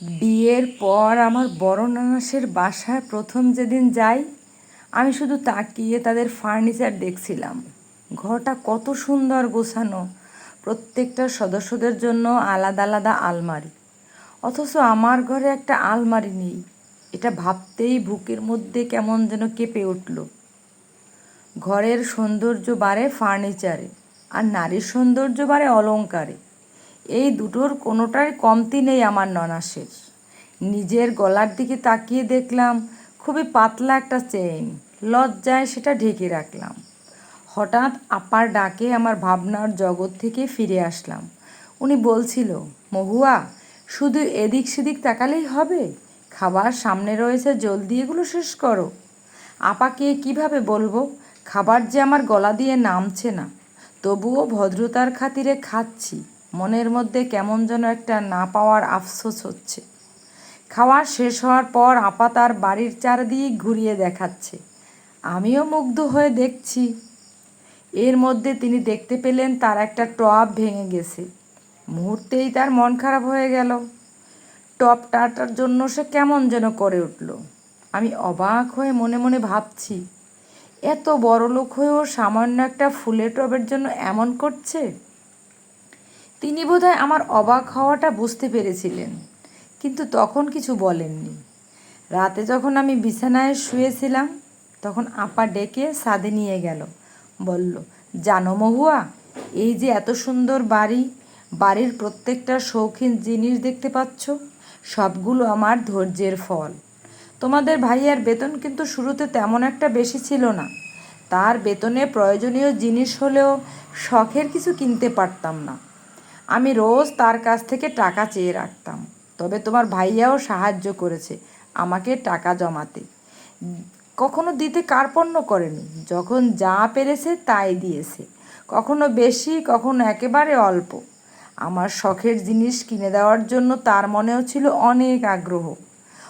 বিয়ের পর আমার বড় নানাসের বাসায় প্রথম যেদিন যাই, আমি শুধু তাকিয়ে তাদের ফার্নিচার দেখছিলাম। ঘরটা কত সুন্দর গোছানো, প্রত্যেকটা সদস্যদের জন্য আলাদা আলাদা আলমারি। অথচ আমার ঘরে একটা আলমারি নেই, এটা ভাবতেই বুকের মধ্যে কেমন যেন কেঁপে উঠল। ঘরের সৌন্দর্য বাড়ে ফার্নিচারে, আর নারীর সৌন্দর্য বাড়ে অলংকারে এই দুটোর কোনোটার কমতি নেই আমার ননাসের। নিজের গলার দিকে তাকিয়ে দেখলাম, খুবই পাতলা একটা চেইন। লজ্জায় সেটা ঢেকে রাখলাম। হঠাৎ আপার ডাকে আমার ভাবনার জগৎ থেকে ফিরে আসলাম। উনি বলছিল, মহুয়া, শুধু এদিক সেদিক তাকালেই হবে? খাবার সামনে রয়েছে, জলদি এগুলো শেষ করো। আপাকে কীভাবে বলব? খাবার যে আমার গলা দিয়ে নামছে না। তবুও ভদ্রতার খাতিরে খাচ্ছি। মনের মধ্যে কেমন যেন একটা না পাওয়ার আফসোস হচ্ছে। খাওয়া শেষ হওয়ার পর আপা তার বাড়ির চারদিক ঘুরিয়ে দেখাচ্ছে। আমিও মুগ্ধ হয়ে দেখছি। এর মধ্যে তিনি দেখতে পেলেন তার একটা টপ ভেঙে গেছে। মুহূর্তেই তার মন খারাপ হয়ে গেল। টপটাটার জন্য সে কেমন যেন করে উঠল। আমি অবাক হয়ে মনে মনে ভাবছি, এত বড় লোক হয়েও সামান্য একটা ফুলের টবের জন্য এমন করছে? তিনি বোধহয় আমার অবাক হওয়াটা বুঝতে পেরেছিলেন, কিন্তু তখন কিছু বলেননি। রাতে যখন আমি বিছানায় শুয়েছিলাম, তখন আপা ডেকে সাদে নিয়ে গেল। বলল, জানো মহুয়া, এই যে এত সুন্দর বাড়ি, বাড়ির প্রত্যেকটা শৌখিন জিনিস দেখতে পাচ্ছ, সবগুলো আমার ধৈর্যের ফল। তোমাদের ভাইয়ার বেতন কিন্তু শুরুতে তেমন একটা বেশি ছিল না। তার বেতনে প্রয়োজনীয় জিনিস হলেও শখের কিছু কিনতে পারতাম না। আমি রোজ তার কাছ থেকে টাকা চেয়ে রাখতাম। তবে তোমার ভাইয়াও সাহায্য করেছে আমাকে টাকা জমাতে। কখনো দিতে কার্পণ্য করেনি, যখন যা পেরেছে তাই দিয়েছে। কখনো বেশি, কখনো একেবারে অল্প। আমার শখের জিনিস কিনে দেওয়ার জন্য তার মনেও ছিল অনেক আগ্রহ।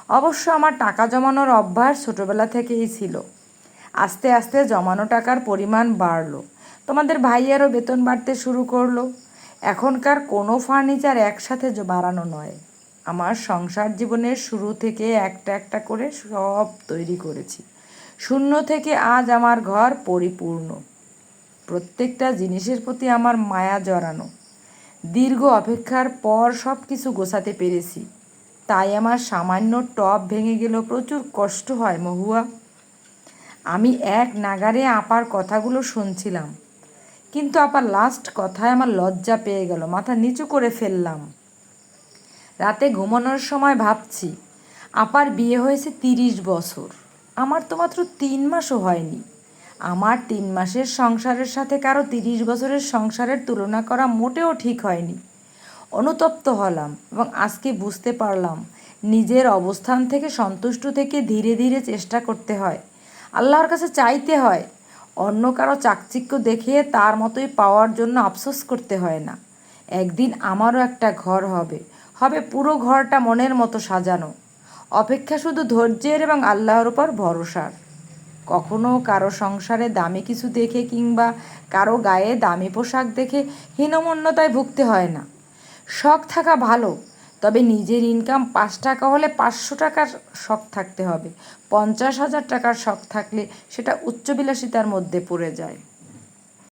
অবশ্য আমার টাকা জমানোর অভ্যাস ছোটোবেলা থেকেই ছিল। আস্তে আস্তে জমানো টাকার পরিমাণ বাড়লো। তোমাদের ভাইয়েরও বেতন বাড়তে শুরু করল। এখনকার কোনো ফার্নিচার একসাথে বাড়ানো নয়। আমার সংসার জীবনের শুরু থেকে একটা একটা করে সব তৈরি করেছি। শূন্য থেকে আজ আমার ঘর পরিপূর্ণ। প্রত্যেকটা জিনিসের প্রতি আমার মায়া জড়ানো। দীর্ঘ অপেক্ষার পর সব কিছু গোছাতে পেরেছি। তাই আমার সামান্য টপ ভেঙে গেলেও প্রচুর কষ্ট হয় মহুয়া। আমি এক নাগারে আপার কথাগুলো শুনছিলাম। কিন্তু আপার লাস্ট কথায় আমার লজ্জা পেয়ে গেল, মাথা নিচু করে ফেললাম। রাতে ঘুমানোর সময় ভাবছি, আপার বিয়ে হয়েছে তিরিশ বছর, আমার তো মাত্র তিন মাসও হয়নি। আমার তিন মাসের সংসারের সাথে কারও তিরিশ বছরের সংসারের তুলনা করা মোটেও ঠিক হয়নি। অনুতপ্ত হলাম এবং আজকে বুঝতে পারলাম, নিজের অবস্থান থেকে সন্তুষ্ট থেকে ধীরে ধীরে চেষ্টা করতে হয়। আল্লাহর কাছে চাইতে হয় অন্য কারও চাকচিক্য দেখিয়ে তার মতোই পাওয়ার জন্য আফসোস করতে হয় না। একদিন আমারও একটা ঘর হবে। হবে পুরো ঘরটা মনের মতো সাজানো। অপেক্ষা শুধু ধৈর্যের এবং আল্লাহর উপর ভরসার। কখনো কারও সংসারে দামি কিছু দেখে কিংবা কারও গায়ে দামি পোশাক দেখে হীনমন্যতায় ভুগতে হয় না। শখ থাকা ভালো তবে নিজের ইনকাম পাঁচ টাকা হলে পাঁচশো টাকার শখ থাকতে হবে। পঞ্চাশ হাজার টাকার শখ থাকলে সেটা উচ্চবিলাসিতার মধ্যে পড়ে যায়।